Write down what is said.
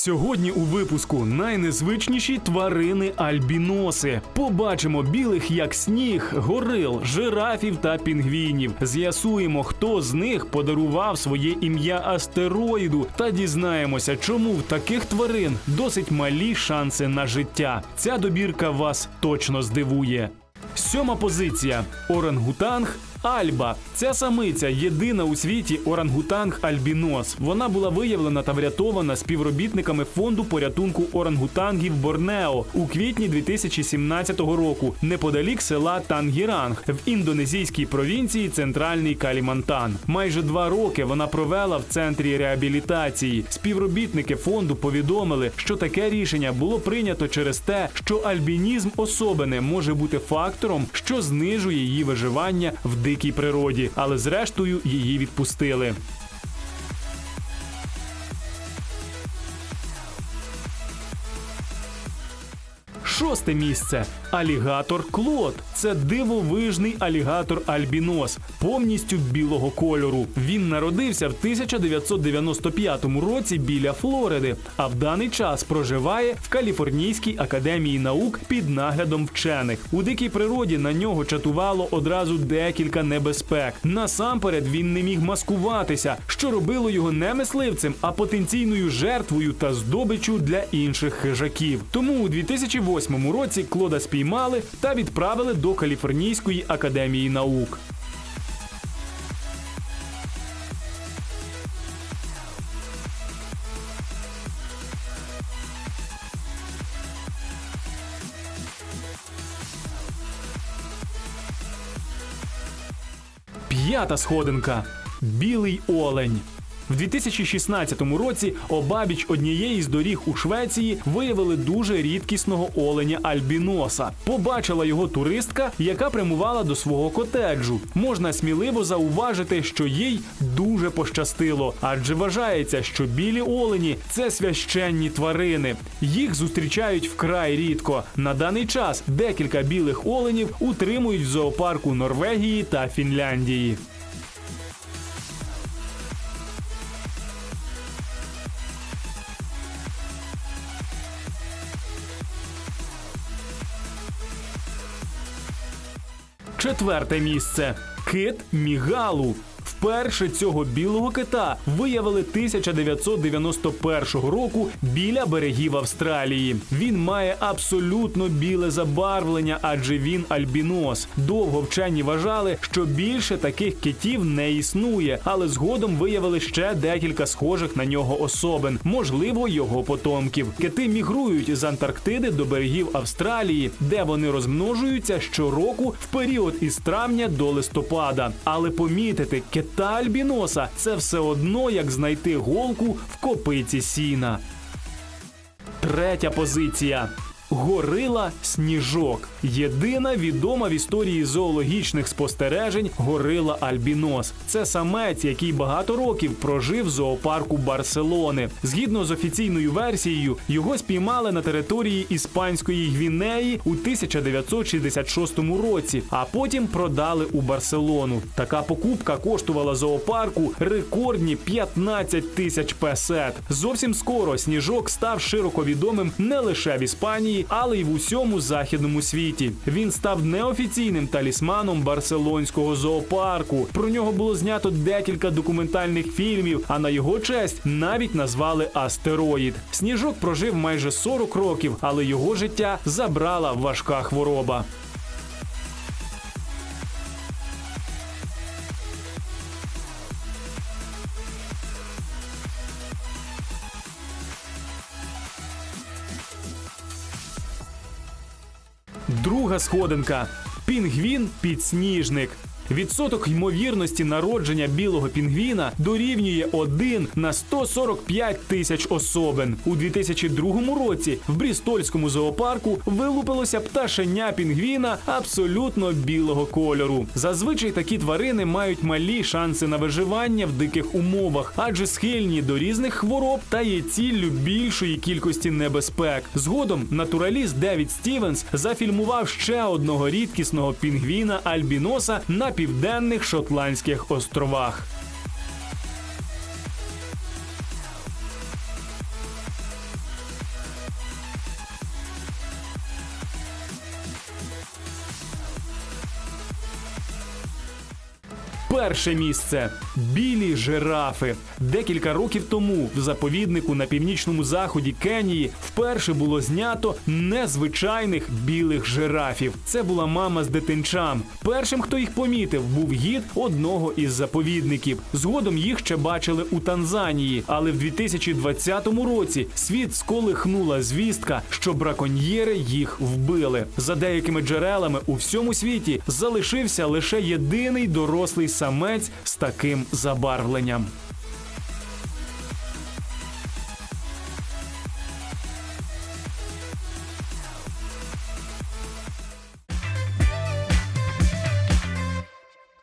Сьогодні у випуску найнезвичніші тварини альбіноси. Побачимо білих як сніг, горил, жирафів та пінгвінів. З'ясуємо, хто з них подарував своє ім'я астероїду, та дізнаємося, чому в таких тварин досить малі шанси на життя. Ця добірка вас точно здивує. Сьома позиція орангутанг. Альба ця самиця єдина у світі орангутанг альбінос. Вона була виявлена та врятована співробітниками фонду порятунку орангутангів Борнео у квітні 2017 року, неподалік села Тангіранг в індонезійській провінції Центральний Калімантан. Майже два роки вона провела в центрі реабілітації. Співробітники фонду повідомили, що таке рішення було прийнято через те, що альбінізм особини може бути фактором, що знижує її виживання в дикій природі, але зрештою її відпустили. Шосте місце алігатор Клод. Це дивовижний алігатор Альбінос, повністю білого кольору. Він народився в 1995 році біля Флориди, а в даний час проживає в Каліфорнійській академії наук під наглядом вчених. У дикій природі на нього чатувало одразу декілька небезпек. Насамперед він не міг маскуватися, що робило його не мисливцем, а потенційною жертвою та здобичу для інших хижаків. Тому у 2008 році Клода спіймали та відправили до Каліфорнійської академії наук. П'ята сходинка білий олень. В 2016 році обабіч однієї з доріг у Швеції виявили дуже рідкісного оленя альбіноса. Побачила його туристка, яка прямувала до свого котеджу. Можна сміливо зауважити, що їй дуже пощастило, адже вважається, що білі олені це священні тварини. Їх зустрічають вкрай рідко. На даний час декілька білих оленів утримують в зоопарку Норвегії та Фінляндії. Четверте місце кит Мігалу. Вперше цього білого кита виявили 1991 року біля берегів Австралії. Він має абсолютно біле забарвлення, адже він альбінос. Довго вчені вважали, що більше таких китів не існує, але згодом виявили ще декілька схожих на нього особин, можливо, його потомків. Кити мігрують з Антарктиди до берегів Австралії, де вони розмножуються щороку в період із травня до листопада. Але помітити кита альбіноса це все одно як знайти голку в копиці сіна. Третя позиція. Горила сніжок. Єдина відома в історії зоологічних спостережень горила Альбінос. Це самець, який багато років прожив в зоопарку Барселони. Згідно з офіційною версією, його спіймали на території Іспанської Гвінеї у 1966 році, а потім продали у Барселону. Така покупка коштувала зоопарку рекордні 15 тисяч песет. Зовсім скоро сніжок став широко відомим не лише в Іспанії, але й в усьому західному світі. Він став неофіційним талісманом барселонського зоопарку. Про нього було знято декілька документальних фільмів, а на його честь навіть назвали астероїд. Сніжок прожив майже 40 років, але його життя забрала важка хвороба. Друга сходинка. Пінгвін підсніжник. Відсоток ймовірності народження білого пінгвіна дорівнює 1 на 145 тисяч особин. У 2002 році в Брістольському зоопарку вилупилося пташеня пінгвіна абсолютно білого кольору. Зазвичай такі тварини мають малі шанси на виживання в диких умовах, адже схильні до різних хвороб та є ціллю більшої кількості небезпек. Згодом натураліст Девід Стівенс зафільмував ще одного рідкісного пінгвіна альбіноса на південних Шотландських островах. Перше місце білі жирафи. Декілька років тому в заповіднику на північному заході Кенії вперше було знято незвичайних білих жирафів. Це була мама з дитинчам. Першим, хто їх помітив, був гід одного із заповідників. Згодом їх ще бачили у Танзанії, але в 2020 році світ сколихнула звістка, що браконьєри їх вбили. За деякими джерелами у всьому світі залишився лише єдиний дорослий самець з таким забарвленням.